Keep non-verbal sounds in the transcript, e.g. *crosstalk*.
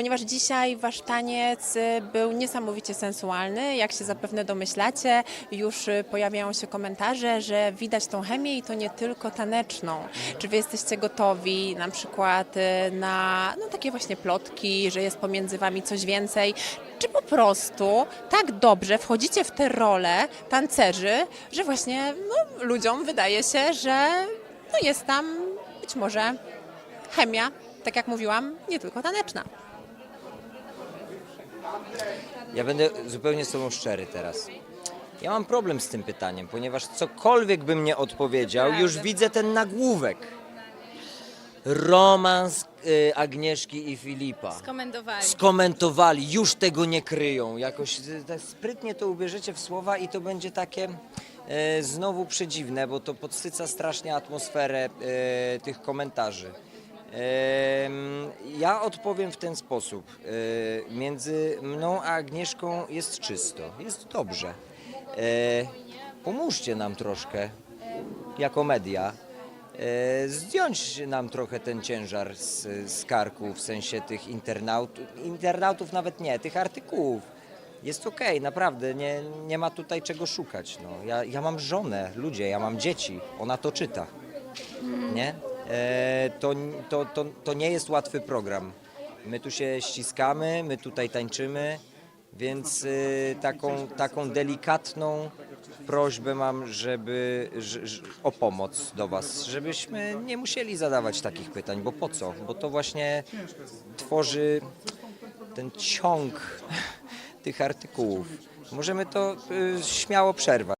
ponieważ dzisiaj wasz taniec y, był niesamowicie sensualny. Jak się zapewne domyślacie, już y, pojawiają się komentarze, że widać tą chemię i to nie tylko taneczną. Czy wy jesteście gotowi na przykład y, na no, takie właśnie plotki, że jest pomiędzy wami coś więcej? Czy po prostu tak dobrze wchodzicie w te role tancerzy, że właśnie no, ludziom wydaje się, że no, jest tam być może chemia, tak jak mówiłam, nie tylko taneczna. Ja będę zupełnie z Tobą szczery teraz. Ja mam problem z tym pytaniem, ponieważ cokolwiek bym nie odpowiedział, już widzę ten nagłówek. Romans y, Agnieszki i Filipa. Skomentowali. Skomentowali, już tego nie kryją. Jakoś y, tak sprytnie to ubierzecie w słowa i to będzie takie e, znowu przedziwne, bo to podsyca strasznie atmosferę e, tych komentarzy. Ja odpowiem w ten sposób. E, Między mną a Agnieszką jest czysto, jest dobrze. E, Pomóżcie nam troszkę, jako media, e, zdjąć nam trochę ten ciężar z, z karku, w sensie tych internautów, internautów nawet nie, tych artykułów. Jest okej, naprawdę, nie, nie ma tutaj czego szukać. No. Ja, ja mam żonę, ludzie, ja mam dzieci, ona to czyta. Nie? E, to, to, to, to nie jest łatwy program. My tu się ściskamy, my tutaj tańczymy, więc y, taką, taką delikatną prośbę mam, żeby że, że, o pomoc do Was, żebyśmy nie musieli zadawać takich pytań, bo po co? Bo to właśnie tworzy ten ciąg *laughs* tych artykułów. Możemy to y, śmiało przerwać.